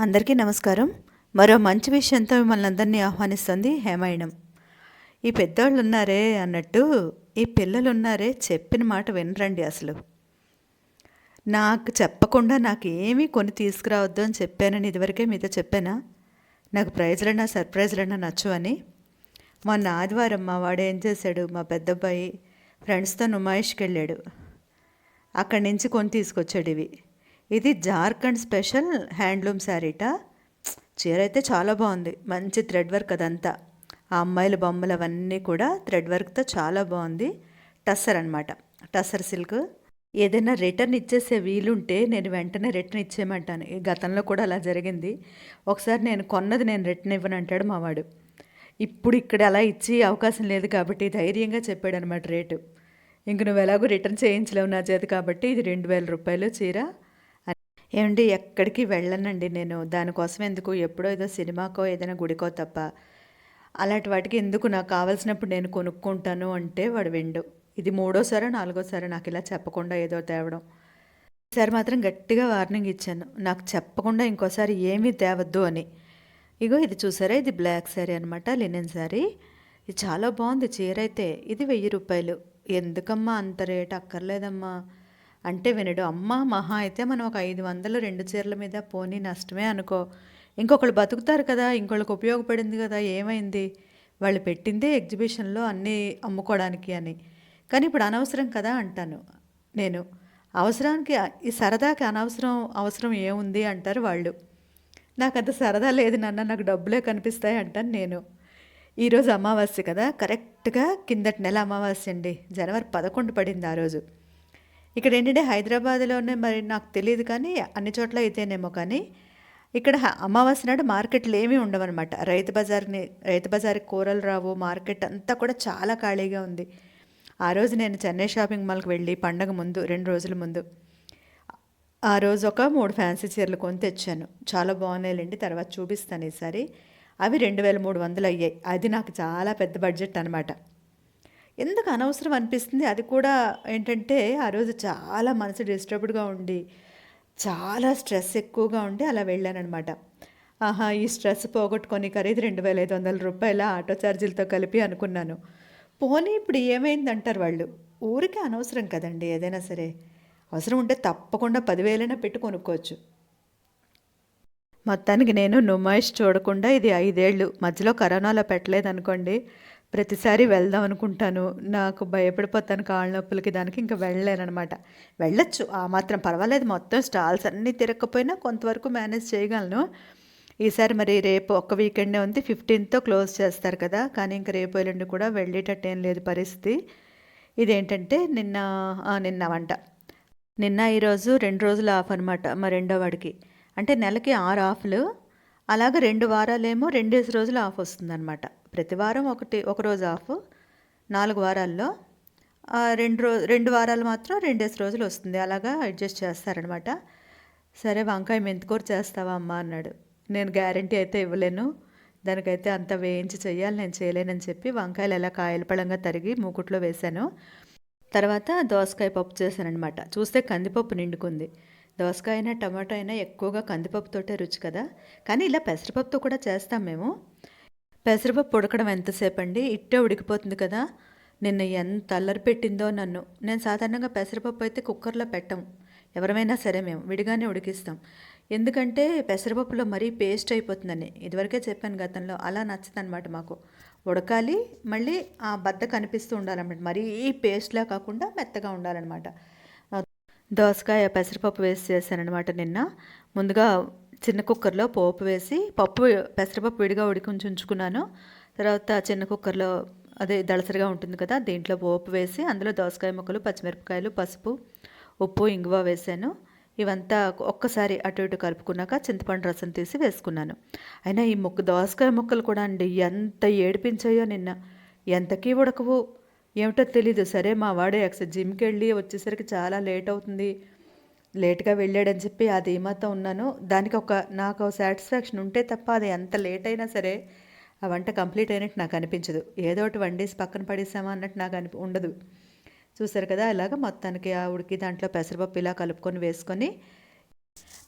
అందరికీ నమస్కారం. మరో మంచి విషయంతో మిమ్మల్ని అందరినీ ఆహ్వానిస్తుంది హేమాయణం. ఈ పెద్దవాళ్ళు ఉన్నారే అన్నట్టు ఈ పిల్లలు ఉన్నారే చెప్పిన మాట వినరండి అసలు. నాకు చెప్పకుండా నాకు ఏమీ కొని తీసుకురావద్దు అని చెప్పానని ఇదివరకే మీతో చెప్పానా? నాకు ప్రైజ్లన్నా సర్ప్రైజ్లన్నా నచ్చు అని. మొన్న ఆదివారం మా వాడు ఏం చేశాడు? మా పెద్దబ్బాయి ఫ్రెండ్స్తో నుమాయిష్కి వెళ్ళాడు అక్కడి నుంచి కొని తీసుకొచ్చాడు ఇవి. ఇది జార్ఖండ్ స్పెషల్ హ్యాండ్లూమ్ శారీట. చీర అయితే చాలా బాగుంది. మంచి థ్రెడ్ వర్క్ అదంతా. ఆ అమ్మాయిల బొమ్మలు అవన్నీ కూడా థ్రెడ్ వర్క్తో చాలా బాగుంది. టస్సర్ అనమాట టస్సర్ సిల్క్. ఏదైనా రిటర్న్ ఇచ్చేసే వీలుంటే నేను వెంటనే రిటర్న్ ఇచ్చేయమంటాను. ఈ గతంలో కూడా అలా జరిగింది. ఒకసారి నేను కొన్నది నేను రిటర్న్ ఇవ్వను అంటాడు మావాడు. ఇప్పుడు ఇక్కడ అలా ఇచ్చి అవకాశం లేదు కాబట్టి ధైర్యంగా చెప్పాడు అనమాట రేటు. ఇంక నువ్వు ఎలాగో రిటర్న్ చేయించలేవు నా చేతి కాబట్టి ఇది రెండు వేల రూపాయలు చీర. ఏమండి ఎక్కడికి వెళ్ళనండి నేను. దానికోసం ఎందుకు? ఎప్పుడో ఏదో సినిమాకో ఏదైనా గుడికో తప్ప. అలాంటి వాటికి ఎందుకు? నాకు కావాల్సినప్పుడు నేను కొనుక్కుంటాను అంటే వాడు విండు. ఇది మూడోసారో నాలుగోసారో నాకు ఇలా చెప్పకుండా ఏదో తేవడం. ఈసారి మాత్రం గట్టిగా వార్నింగ్ ఇచ్చాను. నాకు చెప్పకుండా ఇంకోసారి ఏమీ తేవద్దు అని. ఇగో ఇది చూసారా? ఇది బ్లాక్ శారీ అనమాట లినెన్ శారీ ఇది చాలా బాగుంది చీర అయితే. ఇది వెయ్యి రూపాయలు. ఎందుకమ్మా అంత రేట్? అక్కర్లేదమ్మా. అంటే వినడు. అమ్మ మహా అయితే మనం ఒక ఐదు వందలు రెండు చీరల మీద పోనీ నష్టమే అనుకో. ఇంకొకళ్ళు బతుకుతారు కదా ఇంకొకళ్ళకి ఉపయోగపడింది కదా ఏమైంది? వాళ్ళు పెట్టిందే ఎగ్జిబిషన్లో అన్నీ అమ్ముకోవడానికి అని. కానీ ఇప్పుడు అనవసరం కదా అంటాను నేను. అవసరానికి ఈ సరదాకి అనవసరం అవసరం ఏముంది అంటారు వాళ్ళు. నాకు అంత సరదా లేదు నాన్న నాకు డబ్బులే కనిపిస్తాయి అంటాను నేను. ఈరోజు అమావాస్య కదా కరెక్ట్గా కిందటి నెల అమావాస్య అండి. జనవరి పదకొండు పడింది ఆ రోజు. ఇక్కడ ఏంటంటే హైదరాబాద్లోనే మరి నాకు తెలియదు కానీ అన్ని చోట్ల అయితేనేమో కానీ ఇక్కడ అమావాస్య నాడు మార్కెట్లు ఏమీ ఉండవన్నమాట. రైతు బజార్ని రైతు బజార్కి కూరలు రావు మార్కెట్ అంతా కూడా చాలా ఖాళీగా ఉంది. ఆ రోజు నేను చెన్నై షాపింగ్ మాల్కి వెళ్ళి పండగ ముందు రెండు రోజుల ముందు ఆ రోజు ఒక మూడు ఫ్యాన్సీ చీరలు కొని తెచ్చాను. చాలా బాగున్నాయిలేండి తర్వాత చూపిస్తాను ఈసారి. అవి రెండు వేల మూడు వందలు అయ్యాయి. అది నాకు చాలా పెద్ద బడ్జెట్ అనమాట ఎందుకు అనవసరం అనిపిస్తుంది? అది కూడా ఏంటంటే ఆ రోజు చాలా మనసు డిస్టర్బ్డ్గా ఉండి చాలా స్ట్రెస్ ఎక్కువగా ఉండి అలా వెళ్ళానమాట ఆహా ఈ స్ట్రెస్ పోగొట్టుకొని ఖరీదు రెండు వేల ఐదు వందల రూపాయల ఆటో ఛార్జీలతో కలిపి అనుకున్నాను. పోనీ ఇప్పుడు ఏమైంది అంటారు వాళ్ళు? ఊరికే అనవసరం కదండి ఏదైనా సరే. అవసరం ఉంటే తప్పకుండా పదివేలైనా పెట్టి కొనుక్కోవచ్చు. మొత్తానికి నేను నుమాయిష్ చూడకుండా ఇది ఐదేళ్ళు. మధ్యలో కరోనాలో పెట్టలేదు అనుకోండి ప్రతిసారి వెళ్దాం అనుకుంటాను. నాకు భయపడిపోతాను కాళ్ళ నొప్పులకి దానికి ఇంకా వెళ్ళలేనమాట వెళ్ళొచ్చు ఆ మాత్రం పర్వాలేదు. మొత్తం స్టాల్స్ అన్నీ తిరగకపోయినా కొంతవరకు మేనేజ్ చేయగలను. ఈసారి మరి రేపు ఒక్క వీకెండే ఉంది. ఫిఫ్టీన్త్తో క్లోజ్ చేస్తారు కదా. కానీ ఇంకా రేపు ఎల్లుండి కూడా వెళ్ళేటట్టు ఏం లేదు పరిస్థితి. ఇదేంటంటే నిన్న నిన్న వంట. నిన్న ఈరోజు రెండు రోజులు ఆఫ్ అనమాట మా రెండో వాడికి. అంటే నెలకి ఆరు ఆఫ్లు. అలాగే రెండు వారాలేమో రెండేసి రోజులు ఆఫ్ వస్తుందన్నమాట. ప్రతి వారం ఒకటి ఒక రోజు ఆఫ్. నాలుగు వారాల్లో రెండు రో రెండు వారాలు మాత్రం రెండేసి రోజులు వస్తుంది. అలాగా అడ్జస్ట్ చేస్తారనమాట సరే వంకాయ మెంతికూర చేస్తావా అమ్మా అన్నాడు. నేను గ్యారంటీ అయితే ఇవ్వలేను. దానికైతే అంత వేయించి చెయ్యాలి నేను చేయలేనని చెప్పి వంకాయలు ఎలా కాయల పళంగా తరిగి మూకుట్లో వేశాను. తర్వాత దోసకాయ పప్పు చేశానఅనమాట చూస్తే కందిపప్పు నిండుకుంది. దోసకాయ అయినా టమాటో అయినా ఎక్కువగా కందిపప్పుతోటే రుచి కదా. కానీ ఇలా పెసరపప్పుతో కూడా చేస్తాం మేము. పెసరపప్పు ఉడకడం ఎంతసేపు అండి ఇట్టే ఉడికిపోతుంది కదా. నిన్న ఎంత అల్లరి పెట్టిందో నన్ను. నేను సాధారణంగా పెసరపప్పు అయితే కుక్కర్లో పెట్టం. ఎవరమైనా సరే మేము విడిగానే ఉడికిస్తాం. ఎందుకంటే పెసరపప్పులో మరీ పేస్ట్ అయిపోతుందని. ఇదివరకే చెప్పాను గతంలో. అలా నచ్చదనమాట మాకు. ఉడకాలి మళ్ళీ ఆ బద్ద కనిపిస్తూ ఉండాలన్నమాట. మరీ పేస్ట్లా కాకుండా మెత్తగా ఉండాలన్నమాట. దోసకాయ పెసరపప్పు వేసి చేశానమాట నిన్న. ముందుగా చిన్న కుక్కర్లో పోపు వేసి పప్పు పెసరపప్పు విడిగా ఉడికించి ఉంచుకున్నాను. తర్వాత చిన్న కుక్కర్లో అదే దళసరిగా ఉంటుంది కదా దీంట్లో పోపు వేసి అందులో దోసకాయ ముక్కలు పచ్చిమిరపకాయలు పసుపు ఉప్పు ఇంగువ వేసాను. ఇవంతా ఒక్కసారి అటు ఇటు కలుపుకున్నాక చింతపండు రసం తీసి వేసుకున్నాను. అయినా ఈ ముక్క దోసకాయ ముక్కలు కూడా అండి ఎంత ఏడిపించాయో నిన్న. ఎంతకీ ఉడకవు. ఏమిటో తెలీదు. సరే మా వాడు ఎక్స్ జిమ్కి వెళ్ళి వచ్చేసరికి చాలా లేట్ అవుతుంది. లేట్గా వెళ్ళాడని చెప్పి అది ఏమాతో ఉన్నాను. దానికి ఒక నాకు సాటిస్ఫాక్షన్ ఉంటే తప్ప అది ఎంత లేట్ అయినా సరే ఆ వంట కంప్లీట్ అయినట్టు నాకు అనిపించదు. ఏదో ఒకటి వండేసి పక్కన పడేసామా అన్నట్టు నాకు అనిపి ఉండదు. చూసారు కదా ఇలాగ మొత్తానికి ఆ ఉడికి దాంట్లో పెసరపప్పు ఇలా కలుపుకొని వేసుకొని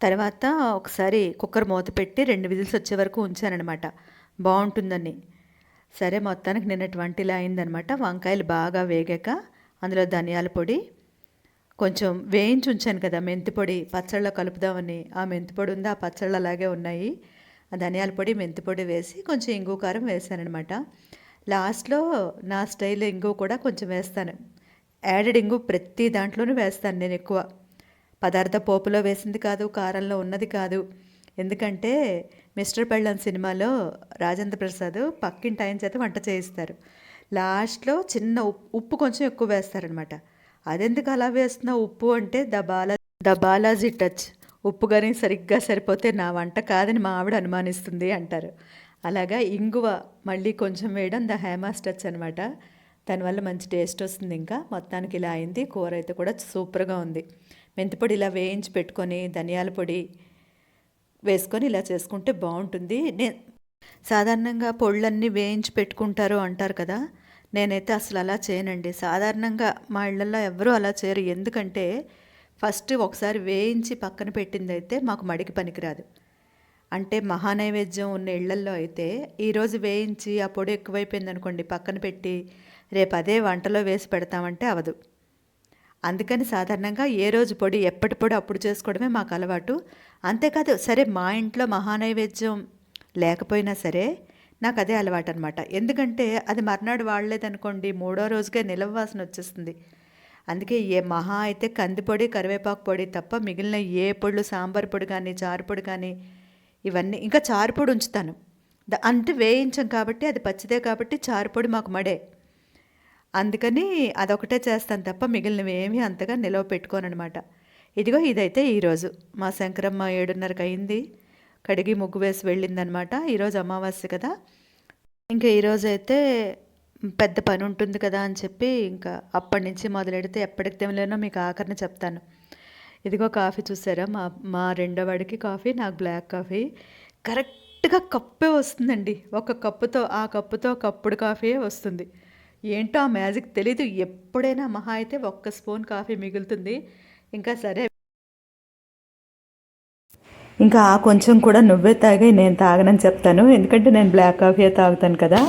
తర్వాత ఒకసారి కుక్కర్ మూత పెట్టి రెండు విజిల్స్ వచ్చే వరకు ఉంచానన్నమాట. బాగుంటుందని. సరే మొత్తానికి నిన్నటువంటి ఇలా అయిందనమాట. వంకాయలు బాగా వేగాక అందులో ధనియాల పొడి కొంచెం వేయించి ఉంచాను కదా మెంతి పొడి కలుపుదామని. ఆ మెంతి పొడి ఉంది ఆ పచ్చళ్ళు అలాగే ఉన్నాయి. ఆ ధనియాల పొడి మెంతి పొడి వేసి కొంచెం ఇంగు కారం వేసానఅనమాట లాస్ట్లో నా స్టైల్ ఇంగు కూడా కొంచెం వేస్తాను. యాడెడ్ ఇంగు ప్రతి దాంట్లోనూ వేస్తాను నేను ఎక్కువ. పదార్థ పోపులో వేసింది కాదు కారంలో ఉన్నది కాదు. ఎందుకంటే మిస్టర్ పెళ్ళం సినిమాలో రాజేంద్ర ప్రసాద్ పక్కింటి ఆయన చేత వంట చేయిస్తారు. లాస్ట్లో చిన్న ఉప్పు ఉప్పు కొంచెం ఎక్కువ వేస్తారనమాట. అదెందుకు అలా వేస్తున్న ఉప్పు అంటే the Bala the Balaji touch. ఉప్పు కానీ సరిగ్గా సరిపోతే నా వంట కాదని మా ఆవిడ అనుమానిస్తుంది అంటారు. అలాగా ఇంగువ మళ్ళీ కొంచెం వేయడం ద హేమాస్ టచ్ అనమాట. దానివల్ల మంచి టేస్ట్ వస్తుంది ఇంకా. మొత్తానికి ఇలా అయింది. కూర అయితే కూడా సూపర్గా ఉంది. మెంతిపొడి ఇలా వేయించి పెట్టుకొని ధనియాల పొడి వేసుకొని ఇలా చేసుకుంటే బాగుంటుంది. నేను సాధారణంగా పొళ్ళన్నీ వేయించి పెట్టుకుంటారు అంటారు కదా. నేనైతే అసలు అలా చేయనండి. సాధారణంగా మా ఇళ్ళల్లో ఎవరూ అలా చేయరు. ఎందుకంటే ఫస్ట్ ఒకసారి వేయించి పక్కన పెట్టింది అయితే మాకు మడికి పనికిరాదు. అంటే మహానైవేద్యం ఉన్న ఇళ్ళల్లో అయితే ఈరోజు వేయించి ఆ పొడి ఎక్కువైపోయింది అనుకోండి పక్కన పెట్టి రేపు అదే వంటలో వేసి పెడతామంటే అవదు. అందుకని సాధారణంగా ఏ రోజు పొడి ఎప్పటి పొడి అప్పుడు చేసుకోవడమే మాకు అలవాటు. అంతేకాదు సరే మా ఇంట్లో మహానైవేద్యం లేకపోయినా సరే నాకు అదే అలవాటు అనమాట ఎందుకంటే అది మర్నాడు వాడలేదనుకోండి మూడో రోజుకే నిలవ వాసన వచ్చేస్తుంది. అందుకే ఏ మహా అయితే కందిపొడి కరివేపాకు పొడి తప్ప మిగిలిన ఏ పొడులు సాంబార్ పొడి కానీ చారు పొడి కానీ ఇవన్నీ ఇంకా చారుపొడి ఉంచుతాను. ద- వేయించాం కాబట్టి అది పచ్చిదే కాబట్టి చారు పొడి మాకు మడే. అందుకని అదొకటే చేస్తాను తప్ప మిగిలినవి ఏమీ అంతగా నిలవ పెట్టుకోనమాట ఇదిగో ఇదైతే ఈరోజు. మా శంకరమ్మ ఏడున్నరకు అయింది కడిగి ముగ్గు వేసి వెళ్ళిందనమాట. ఈరోజు అమావాస్య కదా. ఇంకా ఈరోజు అయితే పెద్ద పని ఉంటుంది కదా అని చెప్పి ఇంకా అప్పటి నుంచి మొదలెడితే ఎప్పటికి తెమలేనో మీకు ఆఖరిని చెప్తాను. ఇదిగో కాఫీ చూసారా? మా మా రెండో వాడికి కాఫీ నాకు బ్లాక్ కాఫీ. కరెక్ట్గా కప్పే వస్తుందండి. ఒక కప్పుతో ఆ కప్పుతో కప్పుడు కాఫీయే వస్తుంది. ఏంటో ఆ మ్యాజిక్ తెలీదు. ఎప్పుడైనా మహా అయితే ఒక్క స్పూన్ కాఫీ మిగులుతుంది. ఇంకా సరే. ఇంకా ఆ కొంచెం కూడా నువ్వే తాగి నేను తాగనని చెప్తాను. ఎందుకంటే నేను బ్లాక్ కాఫీ తాగుతాను కదా.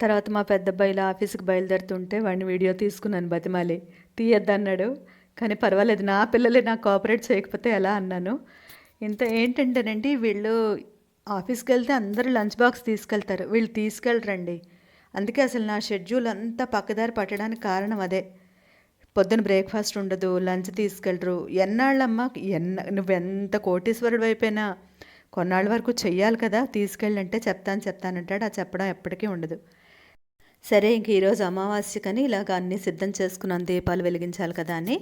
తర్వాత మా పెద్ద అబ్బాయిల ఆఫీస్కి బయలుదేరుతుంటే వాడిని వీడియో తీసుకున్నాను బతిమాలి. తీయద్దన్నాడు. కానీ పర్వాలేదు నా పిల్లలే నాకు కోఆపరేట్ చేయకపోతే ఎలా అన్నాను. ఇంత ఏంటంటేనండి వీళ్ళు ఆఫీస్కి వెళ్తే అందరూ లంచ్ బాక్స్ తీసుకెళ్తారు. వీళ్ళు తీసుకెళ్ళరండి. అందుకే అసలు నా షెడ్యూల్ అంతా పక్కదారి పట్టడానికి కారణం అదే. పొద్దున బ్రేక్ఫాస్ట్ ఉండదు లంచ్ తీసుకెళ్ళరు. ఎన్నాళ్ళమ్మా ఎన్న నువ్వెంత కోటీశ్వరుడు అయిపోయినా కొన్నాళ్ళ వరకు చెయ్యాలి కదా తీసుకెళ్ళంటే చెప్తాను చెప్తానంటాడు ఆ చెప్పడం ఎప్పటికీ ఉండదు. సరే ఇంక ఈరోజు అమావాస్యకని ఇలాగ అన్నీ సిద్ధం చేసుకున్నాను దీపాలు వెలిగించాలి కదా అని.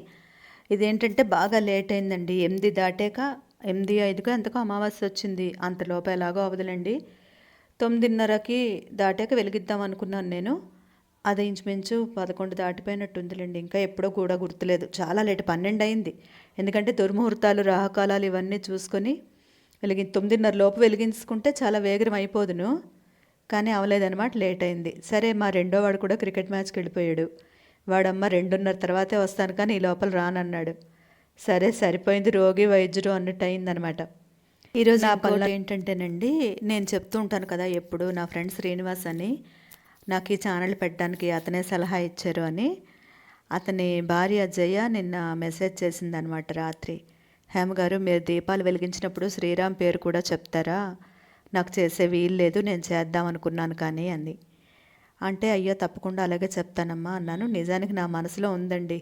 ఇదేంటంటే బాగా లేట్ అయిందండి. ఎనిమిది దాటాక ఎనిమిది ఐదుకో ఎంతకో అమావాస్య వచ్చింది. అంతలోపు ఎలాగో అవదులండి. తొమ్మిదిన్నరకి దాటాక వెలిగిద్దాం అనుకున్నాను నేను. అది ఇంచుమించు పదకొండు దాటిపోయినట్టుందిలేండి ఇంకా ఎప్పుడో కూడా గుర్తులేదు. చాలా లేట్ పన్నెండు అయింది. ఎందుకంటే దుర్ముహూర్తాలు రాహకాలాలు ఇవన్నీ చూసుకొని వెలిగి తొమ్మిదిన్నర లోపు వెలిగించుకుంటే చాలా వేగరం అయిపోదును. కానీ అవలేదనమాట లేట్ అయింది. సరే మా రెండో వాడు కూడా క్రికెట్ మ్యాచ్కి వెళ్ళిపోయాడు. వాడమ్మ రెండున్నర తర్వాతే వస్తాను కానీ ఈ లోపల రానన్నాడు. సరే సరిపోయింది రోగి వైద్యుడు అన్నట్టు అయిందనమాట ఈరోజు నా పనులు ఏంటంటేనండి నేను చెప్తూ ఉంటాను కదా ఎప్పుడు నా ఫ్రెండ్ శ్రీనివాస్ అని నాకు ఈ ఛానల్ పెట్టడానికి అతనే సలహా ఇచ్చారు అని. అతని భార్య జయ నిన్న మెసేజ్ చేసిందనమాట రాత్రి. హేమ గారు మీరు దీపాలు వెలిగించినప్పుడు శ్రీరామ్ పేరు కూడా చెప్తారా? నాకు చేసే వీలు లేదు నేను చేద్దాం అనుకున్నాను కానీ అంది. అంటే అయ్యో తప్పకుండా అలాగే చెప్తానమ్మా అన్నాను. నిజానికి నా మనసులో ఉందండి.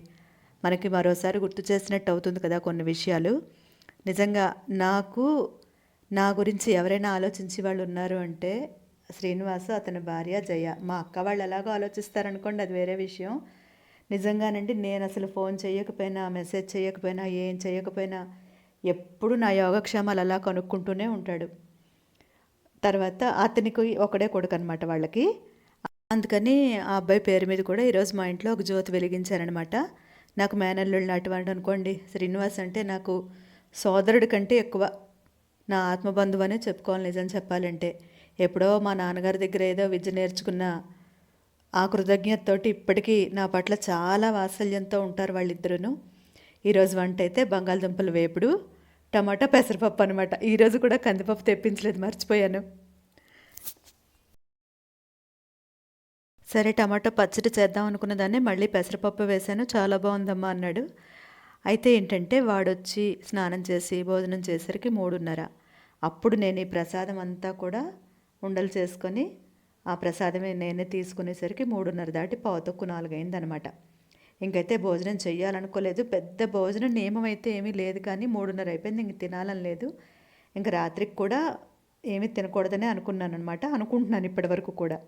మనకి మరోసారి గుర్తు చేసినట్టు అవుతుంది కదా కొన్ని విషయాలు. నిజంగా నాకు నా గురించి ఎవరైనా ఆలోచించే వాళ్ళు ఉన్నారు అంటే శ్రీనివాసు అతని భార్య జయ. మా అక్క వాళ్ళు ఎలాగో ఆలోచిస్తారనుకోండి అది వేరే విషయం. నిజంగానండి నేను అసలు ఫోన్ చేయకపోయినా మెసేజ్ చేయకపోయినా ఏం చేయకపోయినా ఎప్పుడు నా యోగక్షేమాలు అలా కనుక్కుంటూనే ఉంటాడు. తర్వాత అతనికి ఒకడే కొడుకు అనమాట వాళ్ళకి. అందుకని ఆ అబ్బాయి పేరు మీద కూడా ఈరోజు మా ఇంట్లో ఒక జ్యోతి వెలిగించారనమాట నాకు మేనల్లుళ్ళు అటువంటి అనుకోండి. శ్రీనివాస్ అంటే నాకు సోదరుడి కంటే ఎక్కువ. నా ఆత్మబంధువు అనే చెప్పుకోవాలి నిజం చెప్పాలంటే. ఎప్పుడో మా నాన్నగారి దగ్గర ఏదో విద్య నేర్చుకున్న ఆ కృతజ్ఞతతోటి ఇప్పటికీ నా పట్ల చాలా వాత్సల్యంతో ఉంటారు వాళ్ళిద్దరూ ఈరోజు వంట అయితే బంగాళదుంపల వేపుడు టమాటా పెసరపప్పు అనమాట. ఈరోజు కూడా కందిపప్పు తెప్పించలేదు మర్చిపోయాను. సరే టమాటో పచ్చడి చేద్దాం అనుకున్న దాన్ని మళ్ళీ పెసరపప్పు వేశాను. చాలా బాగుందమ్మా అన్నాడు. అయితే ఏంటంటే వాడొచ్చి స్నానం చేసి భోజనం చేసరికి మూడున్నర. అప్పుడు నేను ఈ ప్రసాదం అంతా కూడా ఉండలు చేసుకొని ఆ ప్రసాదమే నేనే తీసుకునేసరికి మూడున్నర దాటి పావుతొక్కు నాలుగైందనమాట. ఇంకైతే భోజనం చెయ్యాలనుకోలేదు. పెద్ద భోజనం నియమం అయితే ఏమీ లేదు కానీ మూడున్నర అయిపోయింది ఇంక తినాలని లేదు. ఇంక రాత్రికి కూడా ఏమీ తినకూడదని అనుకున్నాను అనమాట అనుకుంటున్నాను ఇప్పటివరకు కూడా.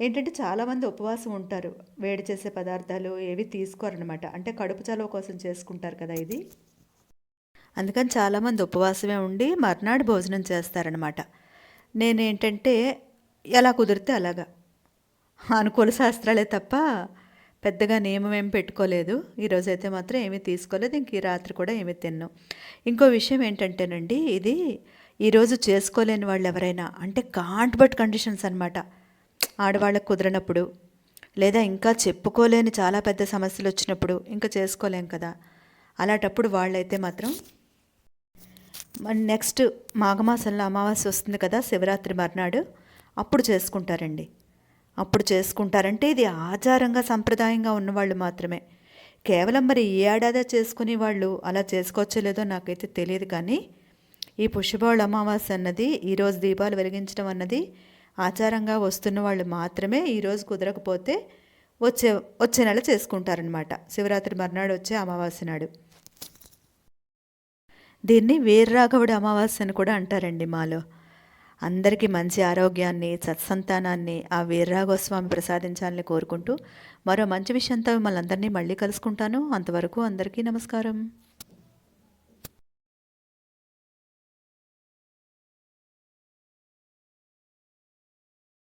ఏంటంటే చాలామంది ఉపవాసం ఉంటారు. వేడి చేసే పదార్థాలు ఏవి తీసుకోరనమాట అంటే కడుపు చలవ కోసం చేసుకుంటారు కదా ఇది. అందుకని చాలామంది ఉపవాసమే ఉండి మర్నాడు భోజనం చేస్తారనమాట నేనేంటంటే ఎలా కుదిరితే అలాగా. అనుకూల శాస్త్రాలే తప్ప పెద్దగా నియమం ఏం పెట్టుకోలేదు. ఈరోజు అయితే మాత్రం ఏమీ తీసుకోలేదు. ఇంక ఈ రాత్రి కూడా ఏమీ తిన్నాం. ఇంకో విషయం ఏంటంటేనండి ఇది ఈరోజు చేసుకోలేని వాళ్ళు ఎవరైనా అంటే కాంట్ బట్ కండిషన్స్ అనమాట ఆడవాళ్ళకు కుదరనప్పుడు లేదా ఇంకా చెప్పుకోలేని చాలా పెద్ద సమస్యలు వచ్చినప్పుడు ఇంకా చేసుకోలేం కదా. అలాంటప్పుడు వాళ్ళైతే మాత్రం నెక్స్ట్ మాఘమాసంలో అమావాస్య వస్తుంది కదా శివరాత్రి మర్నాడు అప్పుడు చేసుకుంటారండి. అప్పుడు చేసుకుంటారంటే ఇది ఆచారంగా సంప్రదాయంగా ఉన్నవాళ్ళు మాత్రమే. కేవలం మరి ఈ ఏడాది చేసుకునే వాళ్ళు అలా చేసుకోవచ్చో లేదో నాకైతే తెలియదు కానీ ఈ పుష్పబాళ అమావాస్య అన్నది ఈరోజు దీపాలు వెలిగించడం అన్నది ఆచారంగా వస్తున్న వాళ్ళు మాత్రమే ఈరోజు కుదరకపోతే వచ్చే వచ్చే నెల చేసుకుంటారనమాట శివరాత్రి మర్నాడు వచ్చే అమావాస్య నాడు. దీన్ని వీర్రాఘవుడి అమావాస్య అని కూడా అంటారండి మాలో. అందరికీ మంచి ఆరోగ్యాన్ని సత్సంతానాన్ని ఆ వీర్రాఘవస్వామి ప్రసాదించాలని కోరుకుంటూ మరో మంచి విషయంతో మిమ్మల్ని అందరినీ మళ్ళీ కలుసుకుంటాను. అంతవరకు అందరికీ నమస్కారం.